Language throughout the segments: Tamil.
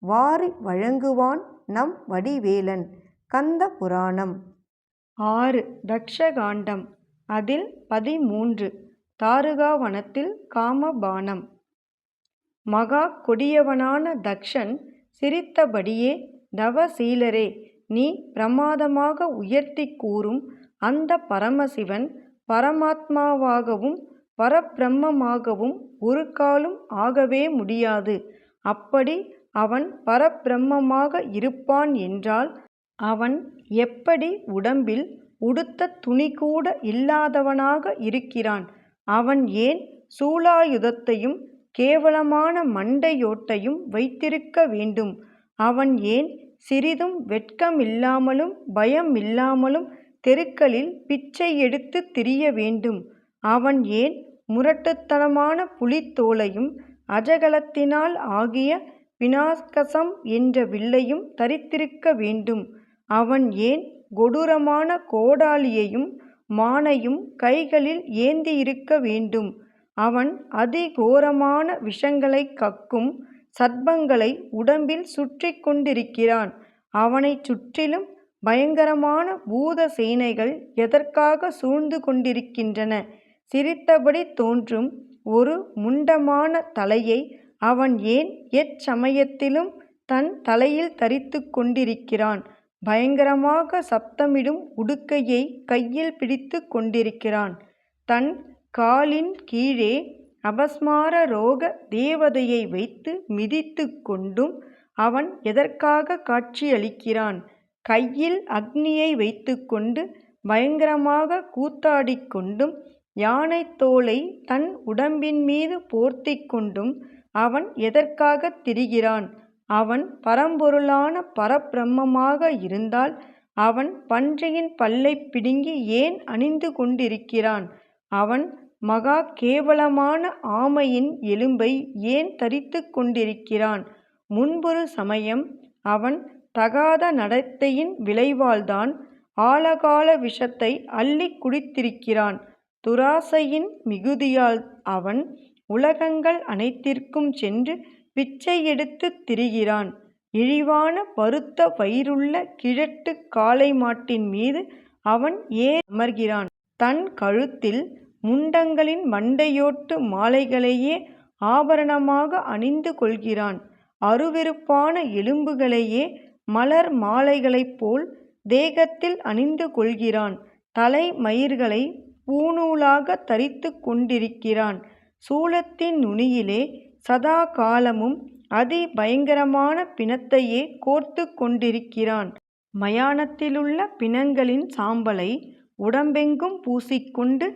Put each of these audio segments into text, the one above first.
வாரி வழங்குவான் நம் வடிவேலன். கந்த புராணம். ஆறு. தக்ஷகாண்டம் அதில் பதிமூன்று. தாருகாவனத்தில் காமபானம். மகா கொடியவனான தக்ஷன் சிரித்தபடியே தவசீலரே நீ பிரமாதமாக உயர்த்தி கூறும் அந்த பரமசிவன் பரமாத்மாவாகவும் பரபிரம்மமாகவும் ஒரு காலும் ஆகவே முடியாது. அப்படி அவன் பரபிரம்மமாக இருப்பான் என்றால் அவன் எப்படி உடம்பில் உடுத்த துணிகூட இல்லாதவனாக இருக்கிறான்? அவன் ஏன் சூலாயுதத்தையும் கேவலமான மண்டையோட்டையும் வைத்திருக்க வேண்டும்? அவன் ஏன் சிறிதும் வெட்கமில்லாமலும் பயமில்லாமலும் தெருக்களில் பிச்சை எடுத்து திரிய வேண்டும்? அவன் ஏன் முரட்டுத்தனமான புலித்தோலையும் அஜகலத்தினால் ஆகிய வினாஸ்கசம் என்ற வில்லையும் தரித்திருக்க வேண்டும். அவன் ஏன் கொடூரமான கோடாலியையும் மானையும் கைகளில் ஏந்தியிருக்க வேண்டும்? அவன் அதிகோரமான விஷங்களைக் கக்கும் சர்ப்பங்களை உடம்பில் சுற்றி கொண்டிருக்கிறான். அவனைச் சுற்றிலும் பயங்கரமான பூத சேனைகள் எதற்காக சூழ்ந்து கொண்டிருக்கின்றன? சிரித்தபடி தோன்றும் ஒரு முண்டமான தலையை அவன் ஏன் எச்சமயத்திலும் தன் தலையில் தரித்து கொண்டிருக்கிறான்? பயங்கரமாக சப்தமிடும் உடுக்கையை கையில் பிடித்து கொண்டிருக்கிறான். தன் காலின் கீழே அபஸ்மார ரோக தேவதையை வைத்து மிதித்து கொண்டும் அவன் எதற்காக காட்சியளிக்கிறான்? கையில் அக்னியை வைத்துக்கொண்டு பயங்கரமாக கூத்தாடிக்கொண்டும் யானை தோலை தன் உடம்பின் மீது போர்த்தி கொண்டும் அவன் எதற்காகத் திரிகிறான்? அவன் பரம்பொருளான பரபிரம்மமாக இருந்தால் அவன் பன்றியின் பல்லைப் பிடுங்கி ஏன் அணிந்து கொண்டிருக்கிறான்? அவன் மகா கேவலமான ஆமையின் எலும்பை ஏன் தரித்து கொண்டிருக்கிறான்? முன்பொரு சமயம் அவன் தகாத நடத்தையின் விளைவால்தான் ஆழகால விஷத்தை அள்ளிக் குடித்திருக்கிறான். துராசையின் மிகுதியால் அவன் உலகங்கள் அனைத்திற்கும் சென்று பிச்சை எடுத்துத் திரிகிறான். இழிவான பருத்த வயிறுள்ள கிழட்டுக் காளை மாட்டின் மீது அவன் ஏன் அமர்கிறான்? தன் கழுத்தில் முண்டங்களின் மண்டையோட்டு மாலைகளையே ஆபரணமாக அணிந்து கொள்கிறான். அருவெருப்பான எலும்புகளையே மலர் மாலைகளைப் போல் தேகத்தில் அணிந்து கொள்கிறான். தலை மயிர்களை பூணூலாக தரித்து கொண்டிருக்கிறான். சூலத்தின் நுனியிலே சதா காலமும் அதி பயங்கரமான பிணத்தையே கோர்த்து கொண்டிருக்கிறான். மயானத்திலுள்ள பிணங்களின் சாம்பலை உடம்பெங்கும் பூசிக்கொண்டு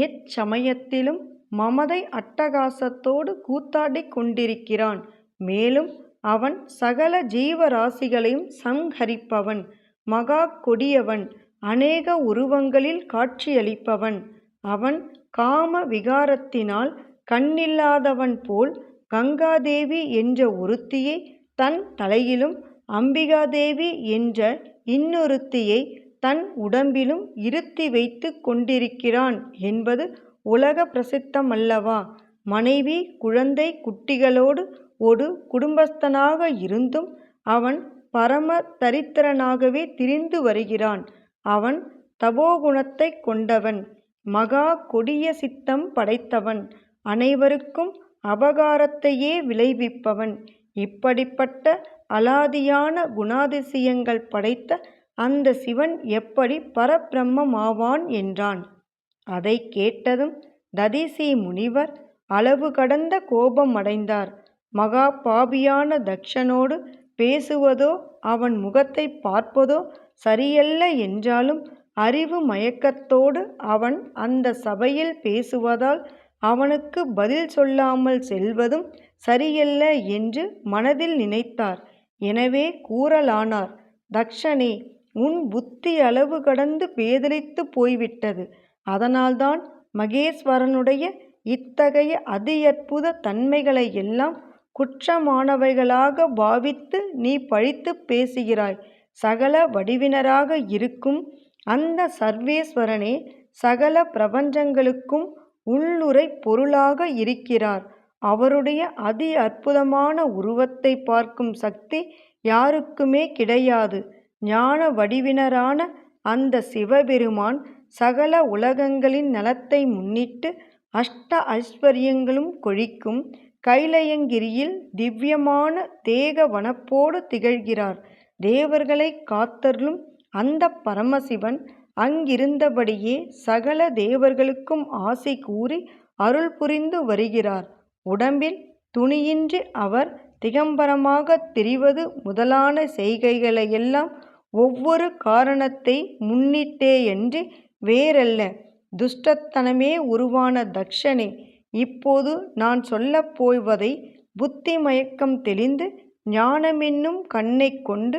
எச்சமயத்திலும் மமதை அட்டகாசத்தோடு கூத்தாடிக் கொண்டிருக்கிறான். மேலும் அவன் சகல ஜீவராசிகளையும் சம்ஹரிப்பவன் மகா கொடியவன் அநேக உருவங்களில் காட்சியளிப்பவன். அவன் காம விகாரத்தினால் கண்ணில்லாதவன் போல் கங்காதேவி என்ற ஒருத்தியை தன் தலையிலும் அம்பிகாதேவி என்ற இன்னொருத்தியை தன் உடம்பிலும் இருத்தி வைத்து கொண்டிருக்கிறான் என்பது உலக பிரசித்தமல்லவா. மனைவி குழந்தை குட்டிகளோடு ஒரு குடும்பஸ்தனாக இருந்தும் அவன் பரம தரித்திரனாகவே திரிந்து வருகிறான். அவன் தபோகுணத்தைக் கொண்டவன். மகா கொடிய சித்தம் படைத்தவன். அனைவருக்கும் அபகாரத்தையே விளைவிப்பவன். இப்படிப்பட்ட அலாதியான குணாதிசயங்கள் படைத்த அந்த சிவன் எப்படி பரபிரம்மமாவான் என்றான். அதை கேட்டதும் ததிசி முனிவர் அளவு கடந்த கோபம் அடைந்தார் மகா பாபியான தக்ஷனோடு பேசுவதோ அவன் முகத்தை பார்ப்பதோ சரியல்ல என்றாலும் அறிவு மயக்கத்தோடு அவன் அந்த சபையில் பேசுவதால் அவனுக்கு பதில் சொல்லாமல் செல்வதும் சரியல்ல என்று மனதில் நினைத்தார். எனவே கூறலானார் தக்ஷனே உன் புத்தி அளவு கடந்து பேதலித்து போய்விட்டது. அதனால்தான் மகேஸ்வரனுடைய இத்தகைய அதியற்புத தன்மைகளை எல்லாம் குற்றமானவைகளாக பாவித்து நீ பழித்துப் பேசுகிறாய். சகல வடிவினராக இருக்கும் அந்த சர்வேஸ்வரனே சகல பிரபஞ்சங்களுக்கும் உள்ளுரை பொருளாக இருக்கிறார். அவருடைய அதி அற்புதமான உருவத்தை பார்க்கும் சக்தி யாருக்குமே கிடையாது. ஞான வடிவினரான அந்த சிவபெருமான் சகல உலகங்களின் நலத்தை முன்னிட்டு அஷ்ட ஐஸ்வர்யங்களும் கொழிக்கும் கைலயங்கிரியில் திவ்யமான தேக வனப்போடு திகழ்கிறார். தேவர்களை காத்தருளும் அந்த பரமசிவன் அங்கிருந்தபடியே சகல தேவர்களுக்கும் ஆசை கூறி அருள் புரிந்து வருகிறார். உடம்பில் துணியின்றி அவர் திகம்பரமாக திரிவது முதலான செய்கைகளையெல்லாம் ஒவ்வொரு காரணத்தை முன்னிட்டேயன்றி வேறல்ல. துஷ்டத்தனமே உருவான தக்ஷனே இப்போது நான் சொல்லப் போய்வதை புத்தி மயக்கம் தெளிந்து ஞானமென்னும் கண்ணை கொண்டு